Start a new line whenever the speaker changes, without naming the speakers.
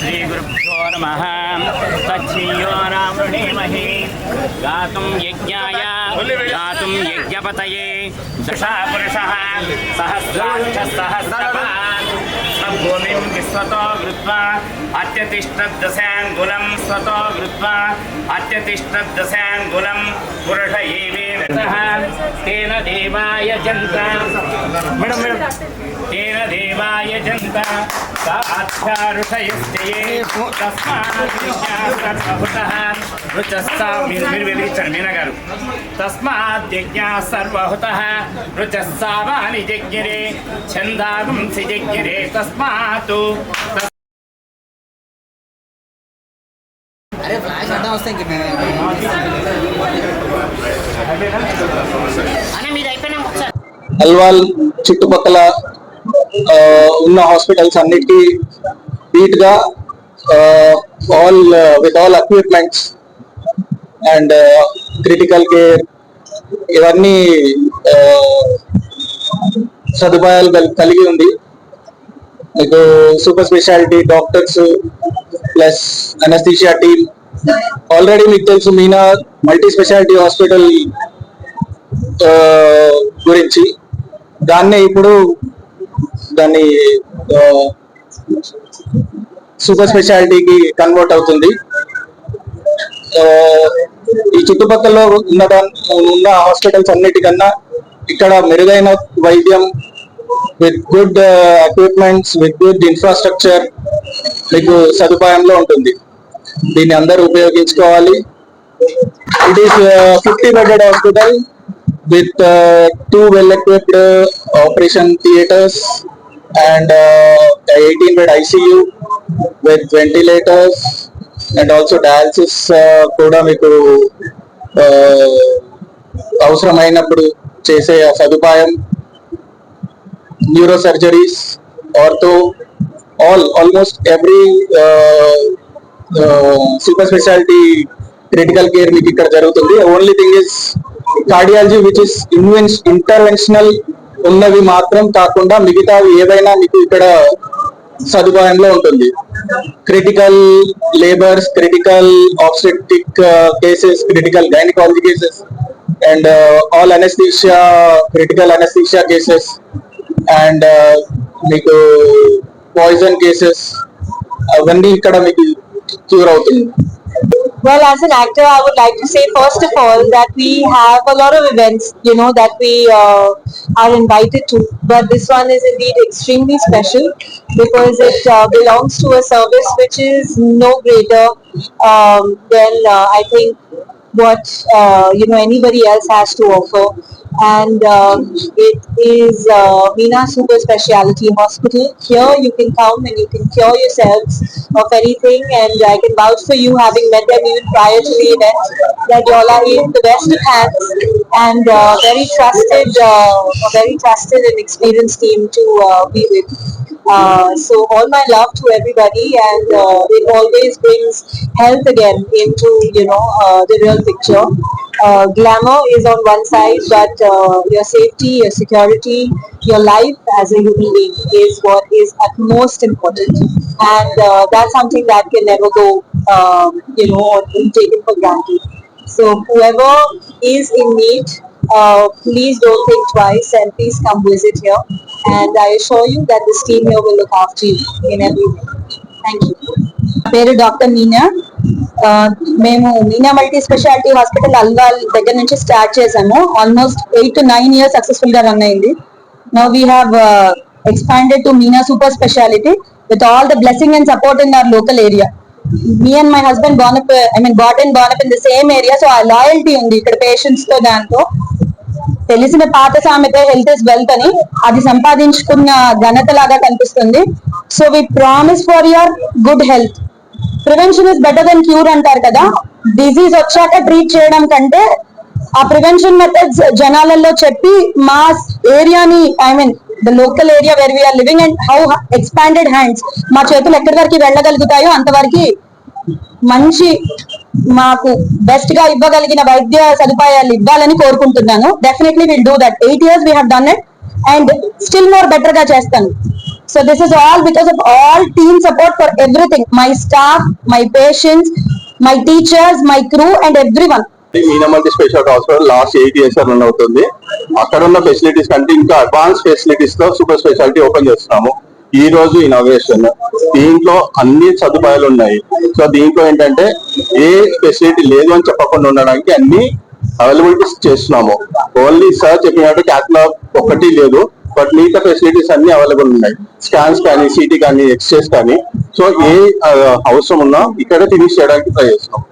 श्रीगुरुभ्यो नमः। तच्छ्रीयो रामृणीमहे गातुं यज्ञाय गातुं यज्ञपतये दशा पुरुषः सहस्राक्षसहस्रपात् भूमिं विस्वतो कृत्वा अत्यतिष्ठद्दशाङ्गुलं स्वतो कृत्वा अत्यतिष्ठद्दशाङ्गुलं पुरुष एवेन तेन देवाय जन्ता। तेन देवाय जन्ता। సాక్షారుషయస్తే తస్మాత్హుతః రుచస్సా మీరు మీరు వెలిగించండి మీనా గారు తస్మాత్ యజ్ఞా సర్వహుతః రుచస్సావాని జజ్ఞరే ఛందాగుంసి జజ్ఞరే తస్మాత్
అరే ఫ్లాష్ అడ్డం వస్తే ఇంక మేము
అని మీరు అయిపోయినా ఒకసారి
అల్వాల్ చుట్టుపక్కల ఆ, ఉన్న హాస్పిటల్స్ అన్నిటికీ బీట్గా all with all equipments and critical care ఇవన్నీ సదుపాయాలు కలిగి ఉంది. మీకు super speciality doctors plus anaesthesia team already మీకు తెలుసు మీనా మల్టీ స్పెషాలిటీ హాస్పిటల్ గురించి. దాన్నే ఇప్పుడు దాన్ని సూపర్ స్పెషాలిటీకి కన్వర్ట్ అవుతుంది. ఈ చుట్టుపక్కల ఉన్న ఉన్న హాస్పిటల్స్ అన్నిటికన్నా ఇక్కడ మెరుగైన వైద్యం with good equipments with good infrastructure మీకు సదుపాయంలో ఉంటుంది. దీన్ని అందరూ ఉపయోగించుకోవాలి. It is fifty bedded hospital with two well equipped operation theatres and uh, a 18 bed ICU with ventilators and uh, కూడా మీకు uh, అవసరమైనప్పుడు చేసే సదుపాయం. Neuro surgeries ortho all almost every super speciality critical care మీకు ఇక్కడ జరుగుతుంది. Only thing is cardiology which is ఇన్వెన్స్ interventional ఉన్నవి మాత్రం కాకుండా మిగతా ఏవైనా మీకు ఇక్కడ సదుపాయంలో ఉంటుంది. Critical labours critical obstetric cases critical gynaecology cases and all anaesthesia critical anaesthesia cases and మీకు పాయిజన్ కేసెస్ అవన్నీ ఇక్కడ మీకు క్యూర్ అవుతుంది.
Well, as an actor, I would like to say first of all that we have a lot of events, you know, that we uh, are invited to. But this one is indeed extremely special because it uh, belongs to a service which is no greater um, than uh, I think what uh, you know anybody else has to offer. And uh, it is uh, Meena Super Speciality Hospital. Here you can come and you can cure yourselves of anything. And I can vouch for you, having met them even prior to the event, that you all are in the best of hands and uh, very trusted, uh, a very trusted and experienced team to uh, be with. Uh, so all my love to everybody, and uh, it always brings health again into you know uh, the real picture Uh, glamour is on one side, but uh, your safety, your security, your life as a human being is what is at most important, and uh, that's something that can never go um, you know or be taken for granted. So whoever is in need, uh, please don't think twice and please come visit here. And I assure you that this team here will look after you in every way. Thank you. పేరు doctor Meena ఆ, మేము Meena multi speciality hospital Alwal దగ్గర నుంచి start చేసాము almost eight to nine years సక్సెస్ఫుల్గా run అయింది. Now we have expanded to Meena super speciality with all the blessing and support in our local area me and my husband born I mean brought and born in the same area so uh loyalty ఉంది ఇక్కడ పేషెంట్స్తో దాంతో. తెలిసిన పాత సామెత health is wealth అని అది సంపాదించుకున్న ఘనత లాగా కనిపిస్తుంది. So we promise for your good health prevention is better then cure అంటారు కదా? డిజీజ్ వచ్చాక ట్రీట్ చేయడం కంటే ఆ ప్రివెన్షన్ మెథడ్స్ జనాలలో చెప్పి మా ఏరియాని I mean the local area where we are living and how expanded hands మా చేతులు ఎక్కడి వరకు వెళ్ళగలుగుతాయో అంతవరకు మంచి మాకు బెస్ట్గా ఇవ్వగలిగిన వైద్య సదుపాయాలు ఇవ్వాలని కోరుకుంటున్నాను. Definitely will do that eight years we have done it and still more బెటర్గా చేస్తాను.
So this is all because of all team support for everything. My staff, my patients, my teachers, my crew and everyone.
Meena multi special hospital last eight years run అవుతుంది. అక్కడ ఉన్న facilities కంటే ఇంకా advance ఫెసిలిటీస్తో super speciality open చేస్తున్నాము. ఈ రోజు innovation దీంట్లో అన్ని సదుపాయాలు ఉన్నాయి. సో దీంట్లో ఏంటంటే ఏ ఫెసిలిటీ లేదు అని చెప్పకుండా ఉండడానికి అన్ని అవైలబిలిటీస్ చేస్తున్నాము. ఓన్లీ సార్ చెప్పినట్టు క్యాట్లాగ్ ఒకటి లేదు. బట్ మిగతా ఫెసిలిటీస్ అన్ని అవైలబుల్ ఉన్నాయి. స్కాన్స్ కానీ సిటీ కానీ ఎక్స్రేస్ కానీ. సో ఏ అవసరం ఉన్నా ఇక్కడే ఫినిష్ చేయడానికి ట్రై చేస్తున్నాం